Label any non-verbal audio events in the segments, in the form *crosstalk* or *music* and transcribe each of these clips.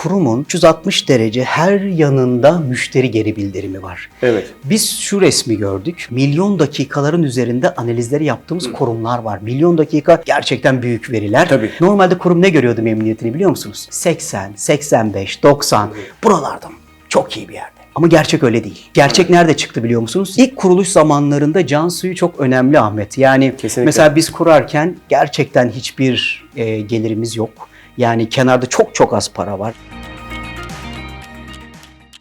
kurumun 360 derece her yanında müşteri geri bildirimi var. Evet. Biz şu resmi gördük. Milyon dakikaların üzerinde analizleri yaptığımız kurumlar var. Milyon dakika gerçekten büyük veriler. Tabii. Normalde kurum ne görüyordu memnuniyetini biliyor musunuz? 80, 85, 90 buralarda çok iyi bir yerde. Ama gerçek öyle değil. Gerçek nerede çıktı biliyor musunuz? İlk kuruluş zamanlarında can suyu çok önemli Ahmet. Yani Kesinlikle. mesela biz kurarken gerçekten hiçbir e, gelirimiz yok. Yani kenarda çok çok az para var.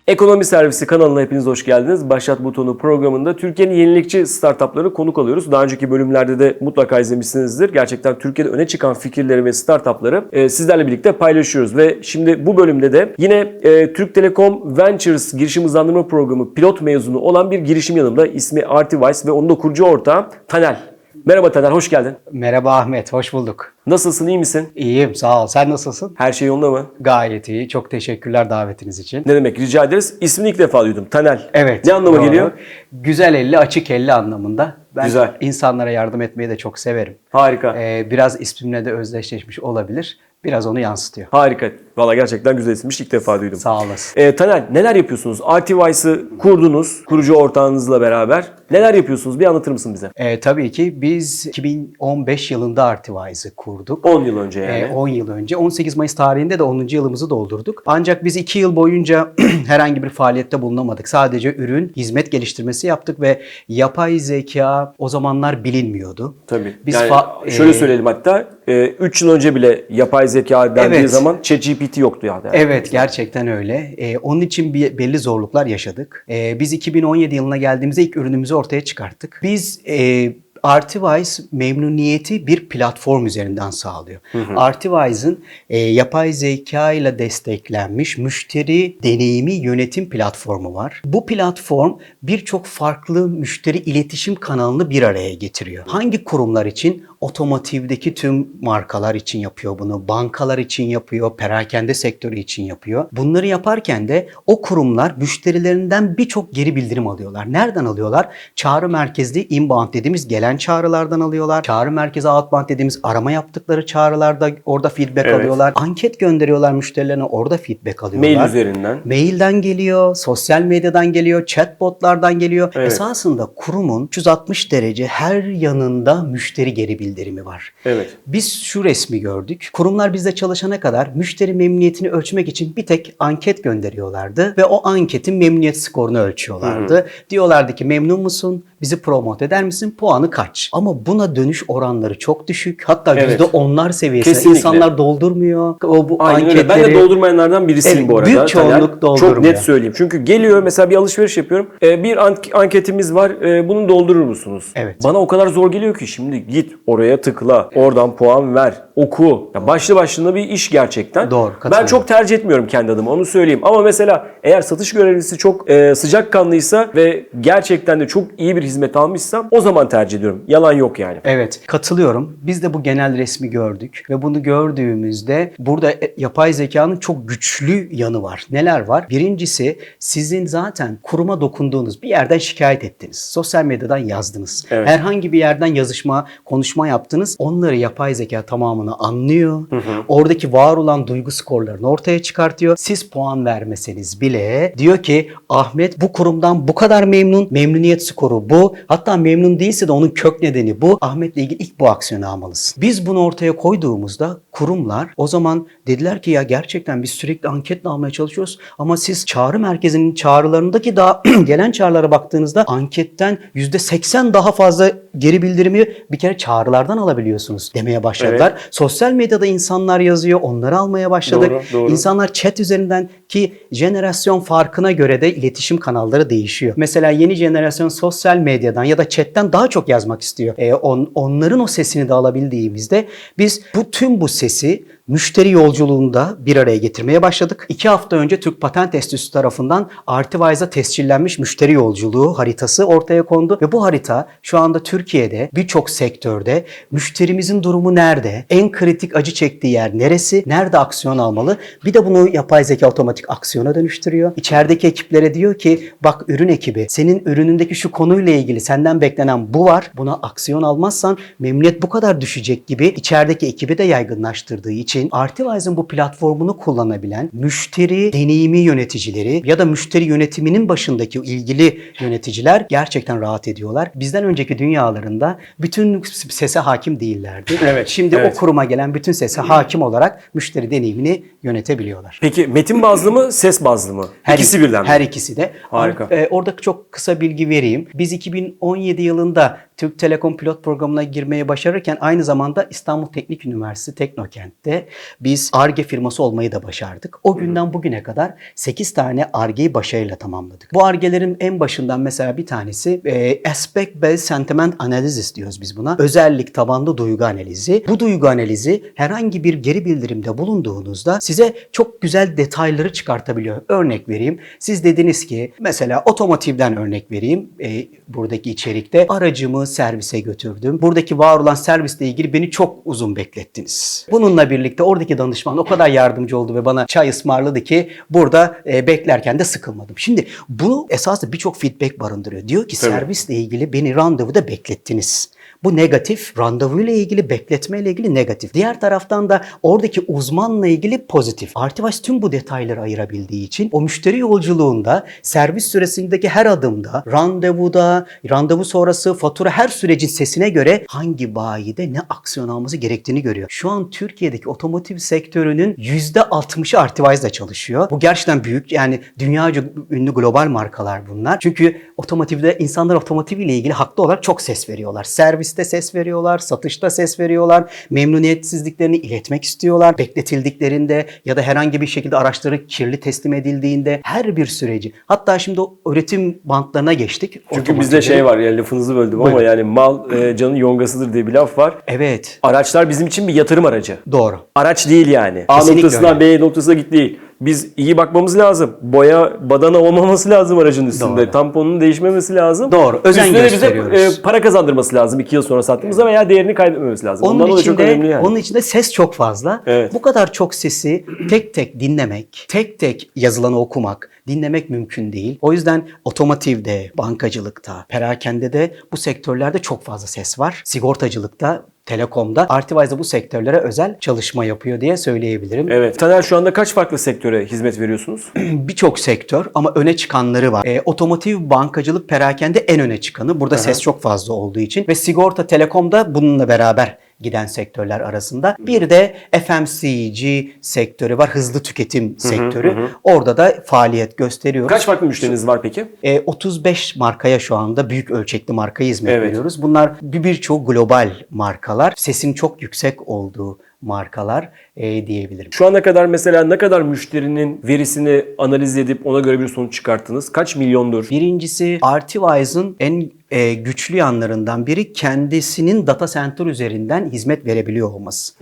Ekonomi Servisi kanalına hepiniz hoş geldiniz. Başlat Butonu programında Türkiye'nin yenilikçi startupları konuk alıyoruz. Daha önceki bölümlerde de mutlaka izlemişsinizdir. Gerçekten Türkiye'de öne çıkan fikirleri ve startupları e, sizlerle birlikte paylaşıyoruz. Ve şimdi bu bölümde de yine e, Türk Telekom Ventures girişim hızlandırma programı pilot mezunu olan bir girişim yanımda. İsmi Artivice ve onun da kurucu ortağı Tanel. Merhaba Taner, hoş geldin. Merhaba Ahmet, hoş bulduk. Nasılsın, iyi misin? İyiyim, sağ ol. Sen nasılsın? Her şey yolunda mı? Gayet iyi. Çok teşekkürler davetiniz için. Ne demek, rica ederiz. İsmini ilk defa duydum, Tanel. Evet. Ne anlama doğru. geliyor? Güzel elli, açık elli anlamında. Ben Güzel. insanlara yardım etmeyi de çok severim. Harika. Ee, biraz ismimle de özdeşleşmiş olabilir. Biraz onu yansıtıyor. Harika. Valla gerçekten güzel isimmiş. İlk defa duydum. Sağ olasın. Ee, Taner neler yapıyorsunuz? Artivice'ı kurdunuz kurucu ortağınızla beraber. Neler yapıyorsunuz? Bir anlatır mısın bize? Ee, tabii ki biz 2015 yılında Artivize'ı kurduk. 10 yıl önce yani. Ee, 10 yıl önce. 18 Mayıs tarihinde de 10. yılımızı doldurduk. Ancak biz 2 yıl boyunca *clears throat* herhangi bir faaliyette bulunamadık. Sadece ürün, hizmet geliştirmesi yaptık ve yapay zeka o zamanlar bilinmiyordu. Tabii. Biz yani şöyle e, söyleyelim hatta 3 yıl önce bile yapay zeka dendiği Evet. zaman ChatGPT yoktu yani. Evet gerçekten öyle. Ee, onun için bir, belli zorluklar yaşadık. Ee, biz 2017 yılına geldiğimizde ilk ürünümüzü ortaya çıkarttık. Biz e, Artivize memnuniyeti bir platform üzerinden sağlıyor. Artivize'ın e, yapay zeka ile desteklenmiş müşteri deneyimi yönetim platformu var. Bu platform birçok farklı müşteri iletişim kanalını bir araya getiriyor. Hangi kurumlar için? Otomotivdeki tüm markalar için yapıyor bunu. Bankalar için yapıyor. Perakende sektörü için yapıyor. Bunları yaparken de o kurumlar müşterilerinden birçok geri bildirim alıyorlar. Nereden alıyorlar? Çağrı merkezli inbound dediğimiz gelen çağrılardan alıyorlar. Çağrı merkezi outbound dediğimiz arama yaptıkları çağrılarda orada feedback Evet. alıyorlar. Anket gönderiyorlar müşterilerine orada feedback alıyorlar. Mail üzerinden. Mailden geliyor, sosyal medyadan geliyor, chatbotlardan geliyor. Evet. Esasında kurumun 360 derece her yanında müşteri geri bildirimi var. Evet. Biz şu resmi gördük. Kurumlar bizde çalışana kadar müşteri memnuniyetini ölçmek için bir tek anket gönderiyorlardı ve o anketin memnuniyet skorunu ölçüyorlardı. Diyorlardı ki memnun musun? Bizi promote eder misin? Puanı kaç? Ama buna dönüş oranları çok düşük. Hatta Evet. yüzde onlar seviyesinde Kesinlikle. insanlar doldurmuyor. O bu Aynen anketleri. öyle. Ben de doldurmayanlardan birisiyim Evet, bu arada. büyük çoğunluk Çok doldurmuyor. net söyleyeyim. Çünkü geliyor mesela bir alışveriş yapıyorum. Ee, bir an- anketimiz var. Ee, bunu doldurur musunuz? Evet. Bana o kadar zor geliyor ki şimdi git oraya tıkla. Oradan puan ver. Oku. Ya başlı başına bir iş gerçekten. Doğru, Ben çok tercih etmiyorum kendi adıma onu söyleyeyim. Ama mesela eğer satış görevlisi çok e, sıcakkanlıysa ve gerçekten de çok iyi bir hizmet almışsam o zaman tercih ediyorum. Yalan yok yani. Evet, katılıyorum. Biz de bu genel resmi gördük ve bunu gördüğümüzde burada e, yapay zekanın çok güçlü yanı var. Neler var? Birincisi sizin zaten kuruma dokunduğunuz bir yerden şikayet ettiniz. Sosyal medyadan yazdınız. Evet. Herhangi bir yerden yazışma, konuşma yaptınız. Onları yapay zeka tamamını anlıyor. Oradaki var olan duygu skorlarını ortaya çıkartıyor. Siz puan vermeseniz bile diyor ki Ahmet bu kurumdan bu kadar memnun. Memnuniyet skoru bu. Hatta memnun değilse de onun kök nedeni bu. Ahmet'le ilgili ilk bu aksiyonu almalısın. Biz bunu ortaya koyduğumuzda kurumlar o zaman dediler ki ya gerçekten biz sürekli anketle almaya çalışıyoruz ama siz çağrı merkezinin çağrılarındaki daha *clears throat* gelen çağrılara baktığınızda anketten %80 daha fazla geri bildirimi bir kere çağrılardan alabiliyorsunuz demeye başladılar. Sosyal medyada insanlar yazıyor, onları almaya başladık. Doğru, doğru. İnsanlar chat üzerinden ki jenerasyon farkına göre de iletişim kanalları değişiyor. Mesela yeni jenerasyon sosyal medyadan ya da chatten daha çok yazmak istiyor. Ee, on- onların o sesini de alabildiğimizde biz bu tüm bu sesi müşteri yolculuğunda bir araya getirmeye başladık. İki hafta önce Türk Patent Enstitüsü tarafından Artivize'a tescillenmiş müşteri yolculuğu haritası ortaya kondu ve bu harita şu anda Türkiye'de birçok sektörde müşterimizin durumu nerede? En kritik acı çektiği yer neresi? Nerede aksiyon almalı? Bir de bunu yapay zeka otomatik aksiyona dönüştürüyor. İçerideki ekiplere diyor ki bak ürün ekibi senin ürünündeki şu konuyla ilgili senden beklenen bu var. Buna aksiyon almazsan memnuniyet bu kadar düşecek gibi içerideki ekibi de yaygınlaştırdığı için Artivize'ın bu platformunu kullanabilen müşteri deneyimi yöneticileri ya da müşteri yönetiminin başındaki ilgili yöneticiler gerçekten rahat ediyorlar. Bizden önceki dünyalarında bütün sese hakim değillerdi. Evet, Şimdi evet. o kuruma gelen bütün sese hakim olarak müşteri deneyimini yönetebiliyorlar. Peki metin bazlı mı, ses bazlı mı? İkisi birden mi? Her ikisi de. Harika. Ama, e, orada çok kısa bilgi vereyim. Biz 2017 yılında Türk Telekom pilot programına girmeyi başarırken aynı zamanda İstanbul Teknik Üniversitesi Teknokent'te biz ARGE firması olmayı da başardık. O günden bugüne kadar 8 tane ARGE'yi başarıyla tamamladık. Bu ARGE'lerin en başından mesela bir tanesi e, Aspect Based Sentiment Analysis diyoruz biz buna. Özellik tabanlı duygu analizi. Bu duygu analizi herhangi bir geri bildirimde bulunduğunuzda size çok güzel detayları çıkartabiliyor. Örnek vereyim. Siz dediniz ki mesela otomotivden örnek vereyim. E, buradaki içerikte aracımı servise götürdüm. Buradaki var olan servisle ilgili beni çok uzun beklettiniz. Bununla birlikte oradaki danışman o kadar yardımcı oldu ve bana çay ısmarladı ki burada e, beklerken de sıkılmadım. Şimdi bu esasında birçok feedback barındırıyor. Diyor ki Tabii. servisle ilgili beni randevuda beklettiniz. Bu negatif, randevuyla ilgili, bekletmeyle ilgili negatif. Diğer taraftan da oradaki uzmanla ilgili pozitif. Artivaş tüm bu detayları ayırabildiği için o müşteri yolculuğunda, servis süresindeki her adımda, randevuda, randevu sonrası fatura her sürecin sesine göre hangi bayide ne aksiyon alması gerektiğini görüyor. Şu an Türkiye'deki otomotiv sektörünün %60'ı Artivize'da çalışıyor. Bu gerçekten büyük yani dünyaca ünlü global markalar bunlar. Çünkü otomotivde insanlar otomotiv ile ilgili haklı olarak çok ses veriyorlar. Serviste ses veriyorlar, satışta ses veriyorlar, memnuniyetsizliklerini iletmek istiyorlar. Bekletildiklerinde ya da herhangi bir şekilde araçları kirli teslim edildiğinde her bir süreci. Hatta şimdi o üretim bantlarına geçtik. Çünkü bizde şey var yani lafınızı böldüm ama Buyurun. yani mal e, canın yongasıdır diye bir laf var. Evet, Araçlar bizim için bir yatırım aracı. doğru. Araç değil yani. A Kesinlikle noktasından B noktasına git değil. Biz iyi bakmamız lazım. Boya, badana olmaması lazım aracın üstünde. Doğru. Tamponun değişmemesi lazım. Doğru, özen Üstüne de bize e, para kazandırması lazım 2 yıl sonra sattığımızda veya değerini kaybetmemesi lazım. Onun Ondan içinde, çok önemli yani. onun içinde ses çok fazla. Evet. Bu kadar çok sesi tek tek dinlemek, tek tek yazılanı okumak, dinlemek mümkün değil. O yüzden otomotivde, bankacılıkta, perakendede bu sektörlerde çok fazla ses var. Sigortacılıkta, telekomda Artivize bu sektörlere özel çalışma yapıyor diye söyleyebilirim. Evet. Taner şu anda kaç farklı sektöre hizmet veriyorsunuz? *clears throat* Birçok sektör ama öne çıkanları var. E, otomotiv, bankacılık, perakende en öne çıkanı. Burada ses çok fazla olduğu için ve sigorta, telekomda bununla beraber giden sektörler arasında. Bir de FMCG sektörü var, hızlı tüketim sektörü. Orada da faaliyet gösteriyoruz. Kaç farklı müşteriniz var peki? E, 35 markaya şu anda büyük ölçekli markaya hizmet Evet. veriyoruz. Bunlar bir birçoğu global markalar. Sesin çok yüksek olduğu markalar e, diyebilirim. Şu ana kadar mesela ne kadar müşterinin verisini analiz edip ona göre bir sonuç çıkarttınız? Kaç milyondur? Birincisi Artivize'ın en e, güçlü yanlarından biri kendisinin data center üzerinden hizmet verebiliyor olması.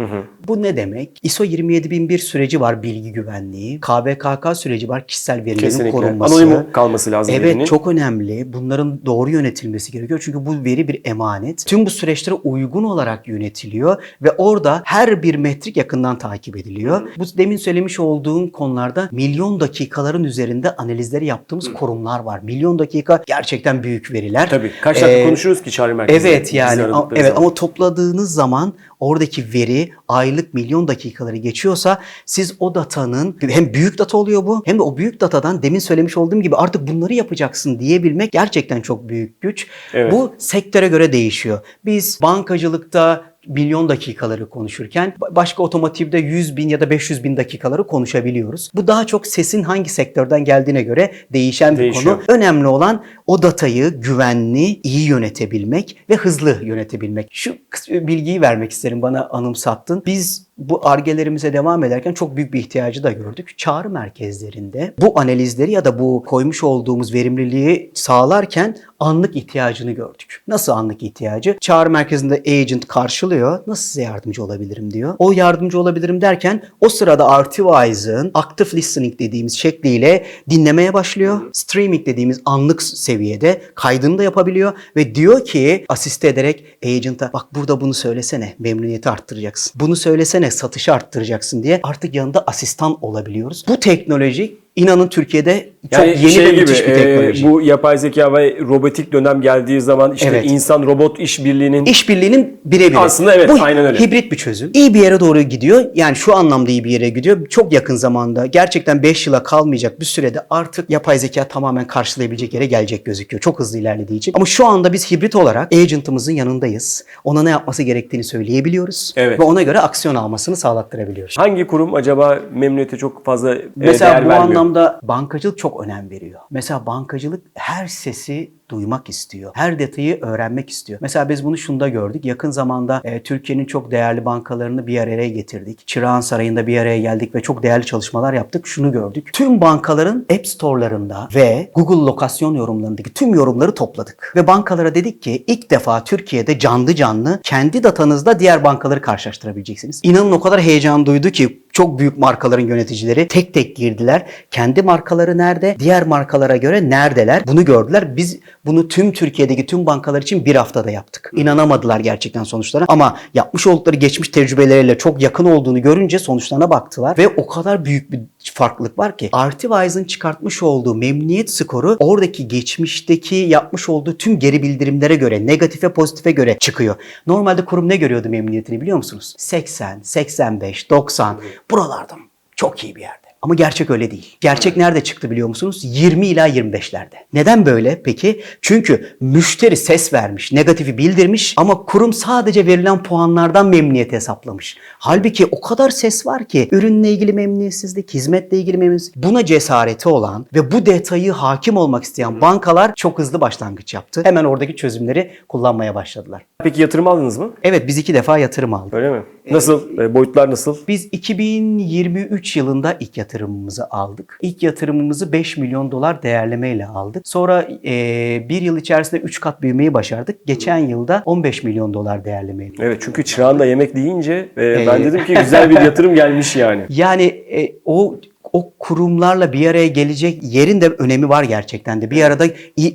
Bu ne demek? ISO 27001 süreci var bilgi güvenliği. KVKK süreci var kişisel verilerin Kesinlikle. korunması. Anonim kalması lazım Evet verinin. çok önemli. Bunların doğru yönetilmesi gerekiyor. Çünkü bu veri bir emanet. Tüm bu süreçlere uygun olarak yönetiliyor ve orada her bir metrik yakından takip ediliyor. Bu demin söylemiş olduğum konularda milyon dakikaların üzerinde analizleri yaptığımız kurumlar var. Milyon dakika gerçekten büyük veriler. Tabii. Kaç dakika Ee, konuşuyoruz ki çağrı merkezinde? Evet yani ama, evet zaman? ama topladığınız zaman oradaki veri aylık milyon dakikaları geçiyorsa siz o datanın hem büyük data oluyor bu hem de o büyük datadan demin söylemiş olduğum gibi artık bunları yapacaksın diyebilmek gerçekten çok büyük güç. Evet. Bu sektöre göre değişiyor. Biz bankacılıkta milyon dakikaları konuşurken ba- başka otomotivde 100 bin ya da 500 bin dakikaları konuşabiliyoruz. Bu daha çok sesin hangi sektörden geldiğine göre değişen bir Değişiyor. konu. Önemli olan o datayı güvenli, iyi yönetebilmek ve hızlı yönetebilmek. Şu bilgiyi vermek isterim bana anımsattın. Biz bu argelerimize devam ederken çok büyük bir ihtiyacı da gördük. Çağrı merkezlerinde bu analizleri ya da bu koymuş olduğumuz verimliliği sağlarken anlık ihtiyacını gördük. Nasıl anlık ihtiyacı? Çağrı merkezinde agent karşılıyor. Nasıl size yardımcı olabilirim diyor. O yardımcı olabilirim derken o sırada Artivize'ın active listening dediğimiz şekliyle dinlemeye başlıyor. Streaming dediğimiz anlık seviyede kaydını da yapabiliyor ve diyor ki asiste ederek agent'a bak burada bunu söylesene memnuniyeti arttıracaksın. Bunu söylesene satışı arttıracaksın diye artık yanında asistan olabiliyoruz. Bu teknoloji inanın Türkiye'de çok Yani yeni şey ve gibi müthiş bir e, teknoloji. bu yapay zeka ve robotik dönem geldiği zaman işte Evet. insan robot işbirliğinin İşbirliğinin birebiri. Aslında evet, Bu aynen öyle. hibrit bir çözüm. İyi bir yere doğru gidiyor. Yani şu anlamda iyi bir yere gidiyor. Çok yakın zamanda gerçekten 5 yıla kalmayacak bir sürede artık yapay zeka tamamen karşılayabilecek yere gelecek gözüküyor. Çok hızlı ilerlediği için. Ama şu anda biz hibrit olarak agent'ımızın yanındayız. Ona ne yapması gerektiğini söyleyebiliyoruz. Evet. Ve ona göre aksiyon almasını sağlattırabiliyoruz. hangi kurum acaba memnuniyete çok fazla e, Mesela değer bu vermiyor? anlamda bankacılık çok önem veriyor. Mesela bankacılık her sesi duymak istiyor. Her detayı öğrenmek istiyor. Mesela biz bunu şunda gördük. Yakın zamanda e, Türkiye'nin çok değerli bankalarını bir araya getirdik. Çırağan Sarayı'nda bir araya geldik ve çok değerli çalışmalar yaptık. Şunu gördük. Tüm bankaların App Store'larında ve Google lokasyon yorumlarındaki tüm yorumları topladık. Ve bankalara dedik ki ilk defa Türkiye'de canlı canlı kendi datanızda diğer bankaları karşılaştırabileceksiniz. İnanın o kadar heyecan duydu ki çok büyük markaların yöneticileri tek tek girdiler. Kendi markaları nerede? Diğer markalara göre neredeler? Bunu gördüler. Biz bunu tüm Türkiye'deki tüm bankalar için bir haftada yaptık. İnanamadılar gerçekten sonuçlara. Ama yapmış oldukları geçmiş tecrübeleriyle çok yakın olduğunu görünce sonuçlarına baktılar. Ve o kadar büyük bir farklılık var ki Artivize'ın çıkartmış olduğu memnuniyet skoru oradaki geçmişteki yapmış olduğu tüm geri bildirimlere göre negatife pozitife göre çıkıyor. Normalde kurum ne görüyordu memnuniyetini biliyor musunuz? 80, 85, 90 buralardan çok iyi bir yerde. Ama gerçek öyle değil. Gerçek nerede çıktı biliyor musunuz? 20 ila 25'lerde. Neden böyle peki? Çünkü müşteri ses vermiş, negatifi bildirmiş ama kurum sadece verilen puanlardan memnuniyeti hesaplamış. Halbuki o kadar ses var ki ürünle ilgili memnuniyetsizlik, hizmetle ilgili memnuniyetsizlik. Buna cesareti olan ve bu detayı hakim olmak isteyen bankalar çok hızlı başlangıç yaptı. Hemen oradaki çözümleri kullanmaya başladılar. Peki yatırım aldınız mı? Evet biz iki defa yatırım aldık. Öyle mi? Nasıl? E, boyutlar nasıl? Biz 2023 yılında ilk yatırımımızı aldık. İlk yatırımımızı 5 milyon dolar değerlemeyle aldık. Sonra e, bir yıl içerisinde 3 kat büyümeyi başardık. Geçen yılda 15 milyon dolar değerlemeyle. Evet çünkü çırağında yemek deyince e, ben dedim ki güzel bir yatırım gelmiş yani. *laughs* Yani e, o o kurumlarla bir araya gelecek yerin de önemi var gerçekten de. Bir arada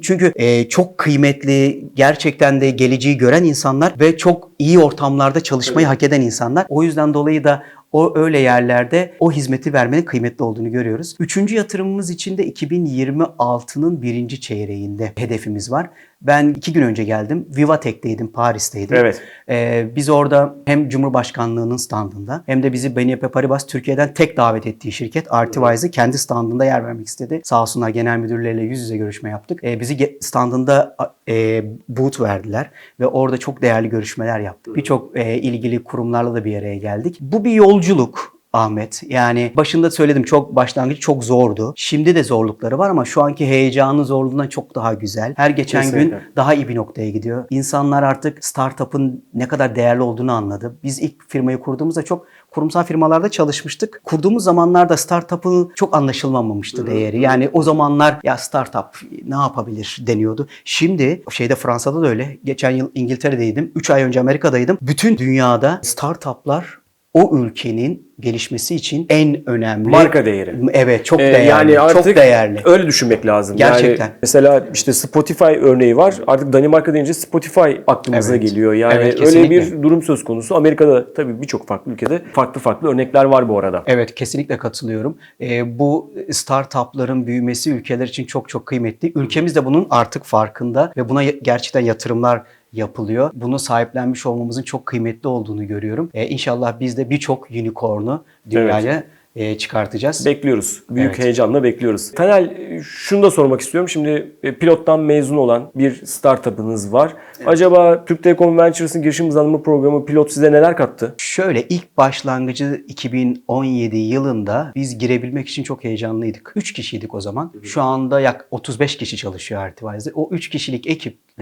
çünkü e, çok kıymetli, gerçekten de geleceği gören insanlar ve çok iyi ortamlarda çalışmayı hak eden insanlar. O yüzden dolayı da o öyle yerlerde o hizmeti vermenin kıymetli olduğunu görüyoruz. Üçüncü yatırımımız için de 2026'nın birinci çeyreğinde hedefimiz var. Ben iki gün önce geldim. Vivatek'teydim, Paris'teydim. Evet. Ee, biz orada hem Cumhurbaşkanlığının standında hem de bizi BNP Paribas Türkiye'den tek davet ettiği şirket Artivize'ı kendi standında yer vermek istedi. Sağ olsunlar genel müdürleriyle yüz yüze görüşme yaptık. Ee, bizi standında e, boot verdiler ve orada çok değerli görüşmeler yaptık. Birçok e, ilgili kurumlarla da bir araya geldik. Bu bir yolculuk. Ahmet. Yani başında söyledim çok başlangıç çok zordu. Şimdi de zorlukları var ama şu anki heyecanı zorluğundan çok daha güzel. Her geçen gün Kesinlikle. daha iyi bir noktaya gidiyor. İnsanlar artık startup'ın ne kadar değerli olduğunu anladı. Biz ilk firmayı kurduğumuzda çok kurumsal firmalarda çalışmıştık. Kurduğumuz zamanlarda startup'ın çok anlaşılmamıştı değeri. Yani o zamanlar ya startup ne yapabilir deniyordu. Şimdi şeyde Fransa'da da öyle. Geçen yıl İngiltere'deydim. 3 ay önce Amerika'daydım. Bütün dünyada startup'lar o ülkenin gelişmesi için en önemli Marka değeri. Evet, çok E, değerli. yani artık çok değerli. öyle düşünmek lazım. Gerçekten. Yani mesela işte Spotify örneği var. Artık Danimarka deyince Spotify aklımıza Evet. geliyor. Yani Evet, öyle bir durum söz konusu. Amerika'da tabii birçok farklı ülkede farklı farklı örnekler var bu arada. Evet kesinlikle katılıyorum. Ee, bu startupların büyümesi ülkeler için çok çok kıymetli. Ülkemiz de bunun artık farkında ve buna gerçekten yatırımlar yapılıyor. Bunu sahiplenmiş olmamızın çok kıymetli olduğunu görüyorum. Ee, inşallah biz de birçok unicorn'u dünyaya e, çıkartacağız. Bekliyoruz. Büyük Evet. heyecanla bekliyoruz. Tanel e, şunu da sormak istiyorum. Şimdi e, pilottan mezun olan bir startup'ınız var. Acaba Türk Telekom Ventures'ın girişim hızlandırma programı pilot size neler kattı? Şöyle ilk başlangıcı 2017 yılında biz girebilmek için çok heyecanlıydık. 3 kişiydik o zaman. Şu anda yak 35 kişi çalışıyor Artivize'de. O 3 kişilik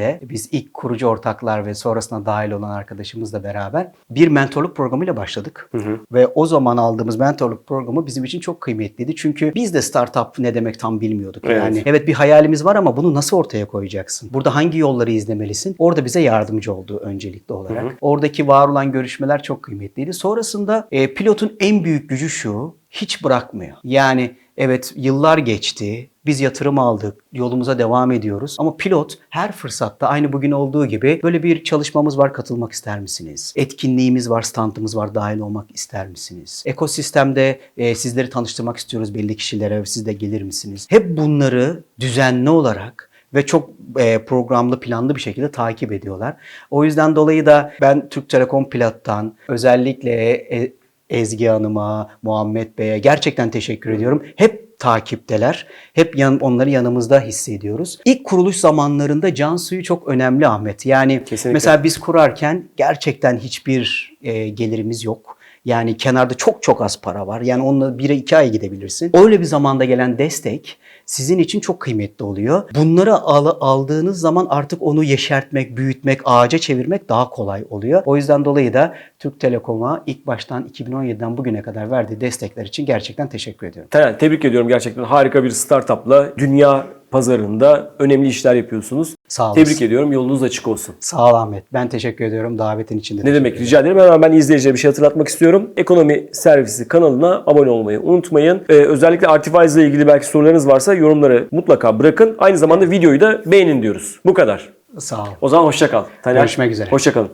ekiple biz ilk kurucu ortaklar ve sonrasında dahil olan arkadaşımızla beraber bir mentorluk programıyla başladık. Ve o zaman aldığımız mentorluk programı bizim için çok kıymetliydi. Çünkü biz de startup ne demek tam bilmiyorduk. Evet. Yani evet bir hayalimiz var ama bunu nasıl ortaya koyacaksın? Burada hangi yolları izlemelisin? Orada bize yardımcı oldu öncelikli olarak. Oradaki var olan görüşmeler çok kıymetliydi. Sonrasında e, pilotun en büyük gücü şu, hiç bırakmıyor. Yani Evet yıllar geçti. Biz yatırım aldık. Yolumuza devam ediyoruz. Ama pilot her fırsatta aynı bugün olduğu gibi böyle bir çalışmamız var katılmak ister misiniz? Etkinliğimiz var, standımız var dahil olmak ister misiniz? Ekosistemde e, sizleri tanıştırmak istiyoruz belli kişilere. Siz de gelir misiniz? Hep bunları düzenli olarak ve çok e, programlı planlı bir şekilde takip ediyorlar. O yüzden dolayı da ben Türk Telekom Plat'tan özellikle e, Ezgi Hanım'a, Muhammed Bey'e gerçekten teşekkür ediyorum. Hep takipteler. Hep yan, onları yanımızda hissediyoruz. İlk kuruluş zamanlarında can suyu çok önemli Ahmet. Yani Kesinlikle. mesela biz kurarken gerçekten hiçbir e, gelirimiz yok. Yani kenarda çok çok az para var. Yani onunla bir iki ay gidebilirsin. Öyle bir zamanda gelen destek sizin için çok kıymetli oluyor. Bunları al- aldığınız zaman artık onu yeşertmek, büyütmek, ağaca çevirmek daha kolay oluyor. O yüzden dolayı da Türk Telekom'a ilk baştan 2017'den bugüne kadar verdiği destekler için gerçekten teşekkür ediyorum. Taner, tebrik ediyorum gerçekten harika bir startupla dünya pazarında önemli işler yapıyorsunuz. Sağ olasın. Tebrik ediyorum. Yolunuz açık olsun. Sağ ol Ahmet. Ben teşekkür ediyorum davetin için de. Ne demek ederim. rica ederim. Hemen ben izleyicilere bir şey hatırlatmak istiyorum. Ekonomi Servisi kanalına abone olmayı unutmayın. Ee, özellikle Artifice ile ilgili belki sorularınız varsa yorumları mutlaka bırakın. Aynı zamanda videoyu da beğenin diyoruz. Bu kadar. Sağ ol. O zaman hoşça kal. Taner, Görüşmek üzere. Hoşça kalın.